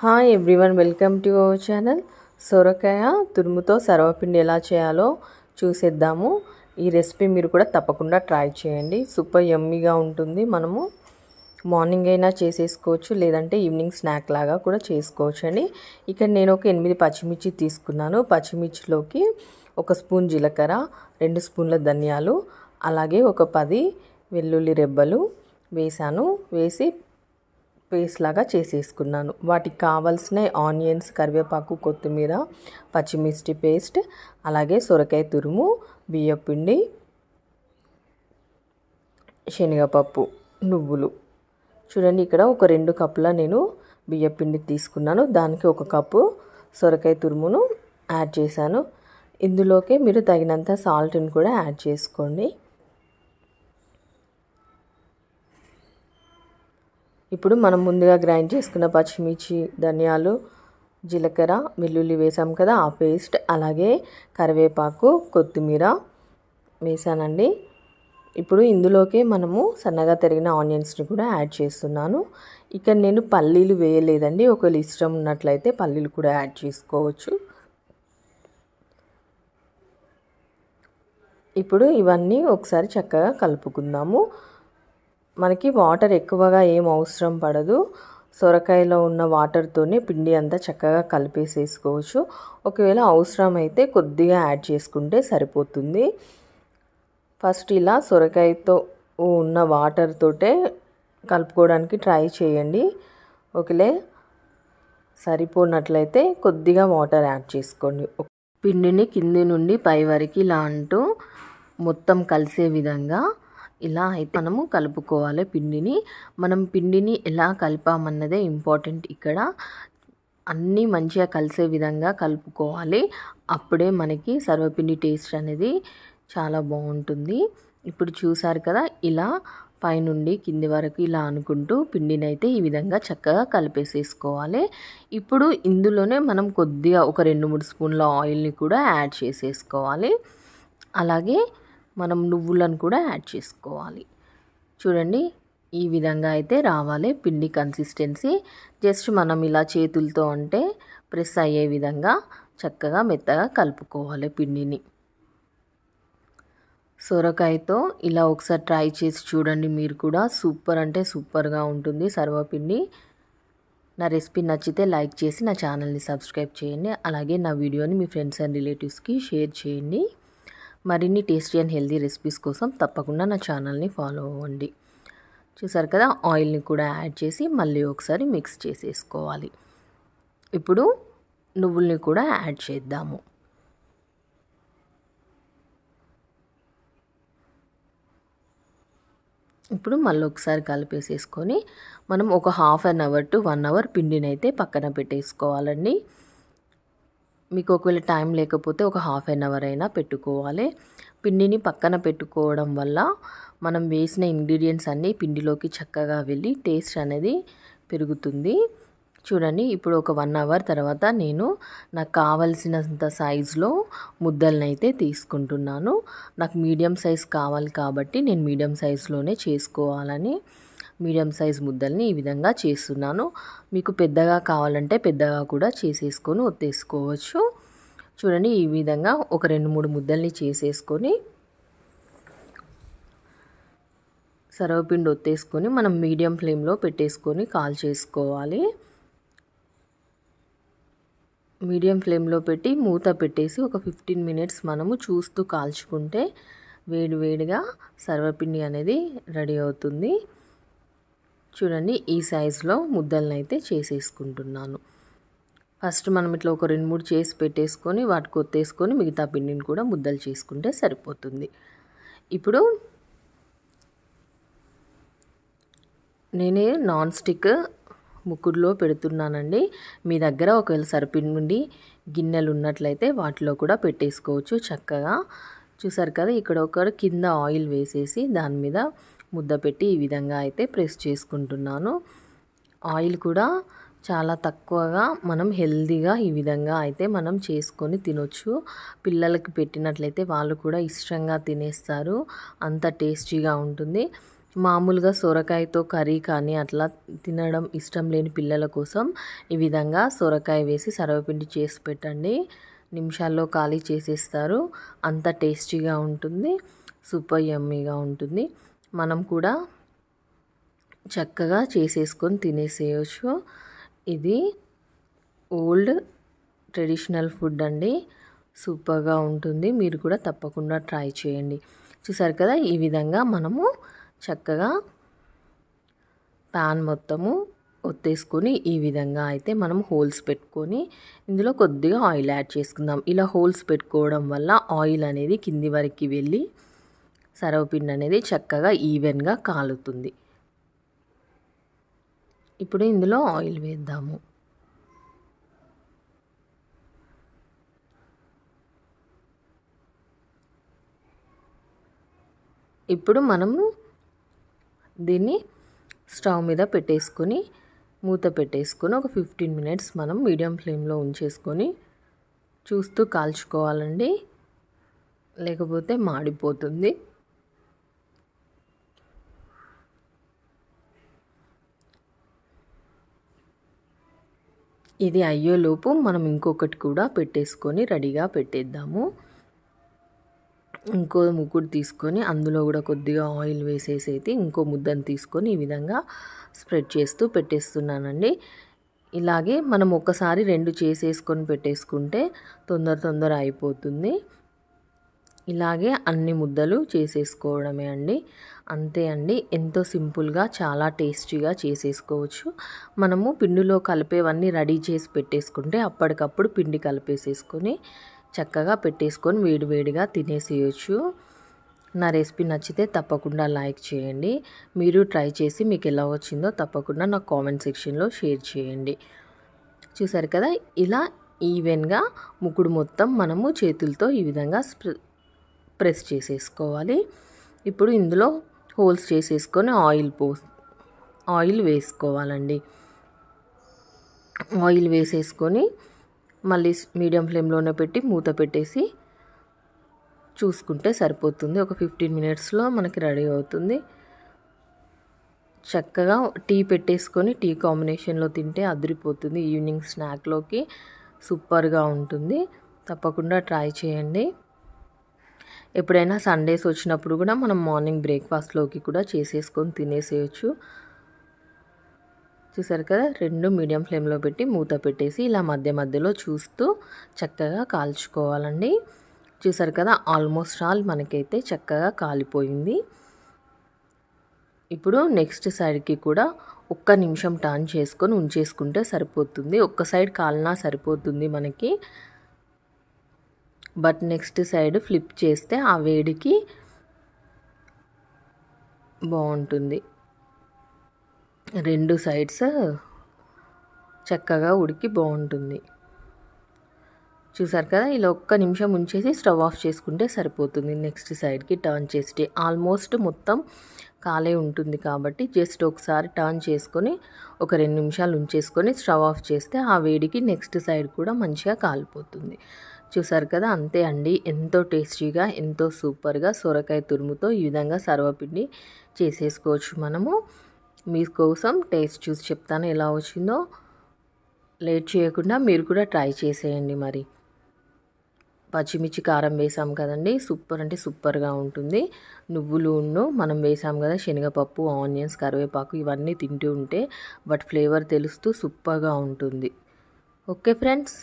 Hi everyone welcome to our channel సొరకాయ తురుముతో సర్వపిండి ఎలా చేయాలో చూసేద్దాము. ఈ రెసిపీ మీరు కూడా తప్పకుండా ట్రై చేయండి. సూపర్ యమ్మీగా ఉంటుంది. మనము మార్నింగ్ అయినా చేసేసుకోవచ్చు లేదంటే ఈవినింగ్ స్నాక్ లాగా కూడా చేసుకోవచ్చు అండి. ఇక్కడ నేను ఒక ఎనిమిది పచ్చిమిర్చి తీసుకున్నాను. పచ్చిమిర్చిలోకి ఒక స్పూన్ జీలకర్ర రెండు స్పూన్ల ధనియాలు అలాగే ఒక పది వెల్లుల్లి రెబ్బలు వేసాను వేసి పేస్ట్ లాగా చేసేసుకున్నాను. వాటికి కావాల్సిన ఆనియన్స్ కరివేపాకు కొత్తిమీర పచ్చిమిర్చి పేస్ట్ అలాగే సొరకాయ తురుము బియ్యపిండి శనగపప్పు నువ్వులు. చూడండి ఇక్కడ ఒక రెండు కప్పుల నేను బియ్యపిండి తీసుకున్నాను. దానికి ఒక కప్పు సొరకాయ తురుమును యాడ్ చేశాను. ఇందులోకి మీరు తగినంత సాల్ట్ని కూడా యాడ్ చేసుకోండి. ఇప్పుడు మనం ముందుగా గ్రైండ్ చేసుకున్న పచ్చిమిర్చి ధనియాలు జీలకర్ర వెల్లుల్లి వేసాం కదా ఆ పేస్ట్ అలాగే కరివేపాకు కొత్తిమీర వేసానండి. ఇప్పుడు ఇందులోకి మనము సన్నగా తరిగిన ఆనియన్స్ని కూడా యాడ్ చేస్తున్నాను. ఇక్కడ నేను పల్లీలు వేయలేదండి ఒకవేళ ఇష్టం ఉన్నట్లయితే పల్లీలు కూడా యాడ్ చేసుకోవచ్చు. ఇప్పుడు ఇవన్నీ ఒకసారి చక్కగా కలుపుకుందాము. మనకి వాటర్ ఎక్కువగా ఏం అవసరం పడదు. సొరకాయలో ఉన్న వాటర్తోనే పిండి అంతా చక్కగా కలిపేసేసుకోవచ్చు. ఒకవేళ అవసరమైతే కొద్దిగా యాడ్ చేసుకుంటే సరిపోతుంది. ఫస్ట్ ఇలా సొరకాయతో ఉన్న వాటర్ తోటే కలుపుకోవడానికి ట్రై చేయండి. ఒకలే సరిపోనట్లయితే కొద్దిగా వాటర్ యాడ్ చేసుకోండి. పిండిని కింది నుండి పై వరకు ఇలా అంటూ మొత్తం కలిసే విధంగా ఇలా అయితే మనము కలుపుకోవాలి పిండిని. మనం పిండిని ఎలా కలిపామన్నదే ఇంపార్టెంట్ ఇక్కడ. అన్నీ మంచిగా కలిసే విధంగా కలుపుకోవాలి. అప్పుడే మనకి సర్వపిండి టేస్ట్ అనేది చాలా బాగుంటుంది. ఇప్పుడు చూసారు కదా ఇలా పైనుండి కింది వరకు ఇలా అనుకుంటూ పిండిని అయితే ఈ విధంగా చక్కగా కలిపేసేసుకోవాలి. ఇప్పుడు ఇందులోనే మనం కొద్దిగా ఒక రెండు మూడు స్పూన్ల ఆయిల్ని కూడా యాడ్ చేసేసుకోవాలి. అలాగే మనం నువ్వులను కూడా యాడ్ చేసుకోవాలి. చూడండి ఈ విధంగా అయితే రావాలి పిండి కన్సిస్టెన్సీ జస్ట్ మనం ఇలా చేతులతో అంటే ప్రెస్ అయ్యే విధంగా చక్కగా మెత్తగా కలుపుకోవాలి పిండిని. సొరకాయతో ఇలా ఒకసారి ట్రై చేసి చూడండి మీరు కూడా. సూపర్ అంటే సూపర్గా ఉంటుంది సర్వపిండి. నా రెసిపీ నచ్చితే లైక్ చేసి నా ఛానల్ని సబ్స్క్రైబ్ చేయండి. అలాగే నా వీడియోని మీ ఫ్రెండ్స్ అండ్ రిలేటివ్స్కి షేర్ చేయండి. మరిన్ని టేస్టీ అండ్ హెల్దీ రెసిపీస్ కోసం తప్పకుండా నా ఛానల్ని ఫాలో అవ్వండి. చూసారు కదా ఆయిల్ని కూడా యాడ్ చేసి మళ్ళీ ఒకసారి మిక్స్ చేసేసుకోవాలి. ఇప్పుడు నువ్వుల్ని కూడా యాడ్ చేద్దాము. ఇప్పుడు మళ్ళీ ఒకసారి కలిపేసేసుకొని మనం ఒక half an hour to one hour పిండిని అయితే పక్కన పెట్టేసుకోవాలండి. మీకు ఒకవేళ టైం లేకపోతే ఒక హాఫ్ అన్ అవర్ అయినా పెట్టుకోవాలి. పిండిని పక్కన పెట్టుకోవడం వల్ల మనం వేసిన ఇంగ్రీడియంట్స్ అన్నీ పిండిలోకి చక్కగా వెళ్ళి టేస్ట్ అనేది పెరుగుతుంది. చూడండి ఇప్పుడు ఒక వన్ అవర్ తర్వాత నేను నాకు కావలసినంత సైజులో ముద్దలనైతే తీసుకుంటున్నాను. నాకు మీడియం సైజ్ కావాలి కాబట్టి నేను మీడియం సైజులోనే చేసుకోవాలని మీడియం సైజ్ ముద్దల్ని ఈ విధంగా చేస్తున్నాను. మీకు పెద్దగా కావాలంటే పెద్దగా కూడా చేసేసుకొని ఒత్తేసుకోవచ్చు. చూడండి ఈ విధంగా ఒక రెండు మూడు ముద్దల్ని చేసేసుకొని సర్వపిండి ఒత్తేసుకొని మనం మీడియం ఫ్లేమ్లో పెట్టేసుకొని కాల్ చేసుకోవాలి. మీడియం ఫ్లేమ్లో పెట్టి మూత పెట్టేసి ఒక ఫిఫ్టీన్ మినిట్స్ మనము చూస్తూ కాల్చుకుంటే వేడి వేడిగా సర్వపిండి అనేది రెడీ అవుతుంది. చూడండి ఈ సైజులో ముద్దలను అయితే చేసేసుకుంటున్నాను. ఫస్ట్ మనం ఇట్లా ఒక రెండు మూడు చేసి పెట్టేసుకొని వాటి కొత్తేసుకొని మిగతా పిండిని కూడా ముద్దలు చేసుకుంటే సరిపోతుంది. ఇప్పుడు నేనే నాన్ స్టిక్ ముక్కుడులో పెడుతున్నానండి. మీ దగ్గర ఒకవేళ సరిపిండి గిన్నెలు ఉన్నట్లయితే వాటిలో కూడా పెట్టేసుకోవచ్చు చక్కగా. చూసారు కదా ఇక్కడ ఒక కింద ఆయిల్ వేసేసి దాని మీద ముద్ద పెట్టి ఈ విధంగా అయితే ప్రెస్ చేసుకుంటున్నాను. ఆయిల్ కూడా చాలా తక్కువగా మనం హెల్దీగా ఈ విధంగా అయితే మనం చేసుకొని తినొచ్చు. పిల్లలకి పెట్టినట్లయితే వాళ్ళు కూడా ఇష్టంగా తినేస్తారు. అంత టేస్టీగా ఉంటుంది. మామూలుగా సొరకాయతో కర్రీ కానీ అట్లా తినడం ఇష్టం లేని పిల్లల కోసం ఈ విధంగా సొరకాయ వేసి సర్వపిండి చేసి పెట్టండి. నిమిషాల్లో ఖాళీ చేసేస్తారు. అంత టేస్టీగా ఉంటుంది. సూపర్ యమ్మీగా ఉంటుంది. మనం కూడా చక్కగా చేసేసుకొని తినేసేయచ్చు. ఇది ఓల్డ్ ట్రెడిషనల్ ఫుడ్ అండి. సూపర్గా ఉంటుంది. మీరు కూడా తప్పకుండా ట్రై చేయండి. చూసారు కదా ఈ విధంగా మనము చక్కగా ప్యాన్ మొత్తము ఒత్తేసుకొని ఈ విధంగా అయితే మనం హోల్స్ పెట్టుకొని ఇందులో కొద్దిగా ఆయిల్ యాడ్ చేసుకుందాం. ఇలా హోల్స్ పెట్టుకోవడం వల్ల ఆయిల్ అనేది కింది వరకు వెళ్ళి సరవపిండి అనేది చక్కగా ఈవెన్గా కాలుతుంది. ఇప్పుడు ఇందులో ఆయిల్ వేద్దాము. ఇప్పుడు మనము దీన్ని స్టవ్ మీద పెట్టేసుకొని మూత పెట్టేసుకొని ఒక ఫిఫ్టీన్ మినిట్స్ మనం మీడియం ఫ్లేమ్లో ఉంచేసుకొని చూస్తూ కాల్చుకోవాలండి. లేకపోతే మాడిపోతుంది. ఇది అయ్యేలోపు మనం ఇంకొకటి కూడా పెట్టేసుకొని రెడీగా పెట్టేద్దాము. ఇంకో ముగ్గురు తీసుకొని అందులో కూడా కొద్దిగా ఆయిల్ వేసేసి అయితే ఇంకో ముద్దను తీసుకొని ఈ విధంగా స్ప్రెడ్ చేస్తూ పెట్టేస్తున్నానండి. ఇలాగే మనం ఒకసారి రెండు చేసేసుకొని పెట్టేసుకుంటే తొందర తొందర అయిపోతుంది. ఇలాగే అన్ని ముద్దలు చేసేసుకోవడమే అండి. అంతే అండి ఎంతో సింపుల్గా చాలా టేస్టీగా చేసేసుకోవచ్చు. మనము పిండిలో కలిపేవన్నీ రెడీ చేసి పెట్టేసుకుంటే అప్పటికప్పుడు పిండి కలిపేసేసుకొని చక్కగా పెట్టేసుకొని వేడివేడిగా తినేసేయచ్చు. నా రెసిపీ నచ్చితే తప్పకుండా లైక్ చేయండి. మీరు ట్రై చేసి మీకు ఎలా వచ్చిందో తప్పకుండా నా కామెంట్ సెక్షన్లో షేర్ చేయండి. చూసారు కదా ఇలా ఈవెన్గా ముగ్గుడు మొత్తం మనము చేతులతో ఈ విధంగా ప్రెస్ చేసేసుకోవాలి. ఇప్పుడు ఇందులో హోల్స్ చేసేసుకొని ఆయిల్ పో ఆయిల్ వేసుకోవాలండి. ఆయిల్ వేసేసుకొని మళ్ళీ మీడియం ఫ్లేమ్లోనే పెట్టి మూత పెట్టేసి చూసుకుంటే సరిపోతుంది. ఒక ఫిఫ్టీన్ మినిట్స్లో మనకి రెడీ అవుతుంది. చక్కగా టీ పెట్టేసుకొని టీ కాంబినేషన్లో తింటే అదిరిపోతుంది. ఈవినింగ్ స్నాక్లోకి సూపర్గా ఉంటుంది. తప్పకుండా ట్రై చేయండి. ఎప్పుడైనా సండేస్ వచ్చినప్పుడు కూడా మనం మార్నింగ్ బ్రేక్ఫాస్ట్లోకి కూడా చేసేసుకొని తినేసేయచ్చు. చూసారు కదా? రెండు మీడియం ఫ్లేమ్లో పెట్టి మూత పెట్టేసి ఇలా మధ్య మధ్యలో చూస్తూ చక్కగా కాల్చుకోవాలండి. చూసారు కదా? ఆల్మోస్ట్ ఆల్ మనకైతే చక్కగా కాలిపోయింది. ఇప్పుడు నెక్స్ట్ సైడ్కి కూడా ఒక్క నిమిషం టర్న్ చేసుకొని ఉంచేసుకుంటే సరిపోతుంది. ఒక్క సైడ్ కాలినా సరిపోతుంది మనకి. బట్ నెక్స్ట్ సైడ్ ఫ్లిప్ చేస్తే ఆ వేడికి బాగుంటుంది. రెండు సైడ్స్ చక్కగా ఉడికి బాగుంటుంది. చూసారు కదా? ఇలా ఒక్క నిమిషం ఉంచేసి స్టవ్ ఆఫ్ చేసుకుంటే సరిపోతుంది. నెక్స్ట్ సైడ్కి టర్న్ చేస్తే ఆల్మోస్ట్ మొత్తం కాలే ఉంటుంది కాబట్టి జస్ట్ ఒకసారి టర్న్ చేసుకొని ఒక రెండు నిమిషాలు ఉంచేసుకొని స్టవ్ ఆఫ్ చేస్తే ఆ వేడికి నెక్స్ట్ సైడ్ కూడా మంచిగా కాలిపోతుంది. చూసారు కదా అంతే అండి. ఎంతో టేస్టీగా ఎంతో సూపర్గా సొరకాయ తురుముతో ఈ విధంగా సర్వపిండి చేసేసుకోవచ్చు మనము. మీకోసం టేస్ట్ చూసి చెప్తాను ఎలా వచ్చిందో. లేట్ చేయకుండా మీరు కూడా ట్రై చేసేయండి మరి. పచ్చిమిర్చి కారం వేసాం కదండి. సూపర్ అంటే సూపర్గా ఉంటుంది. నువ్వులు ఉన్ను మనం వేసాం కదా శనగపప్పు ఆనియన్స్ కరివేపాకు ఇవన్నీ తింటూ ఉంటే బట్ ఫ్లేవర్ తెలుస్తూ సూపర్గా ఉంటుంది. Okay friends.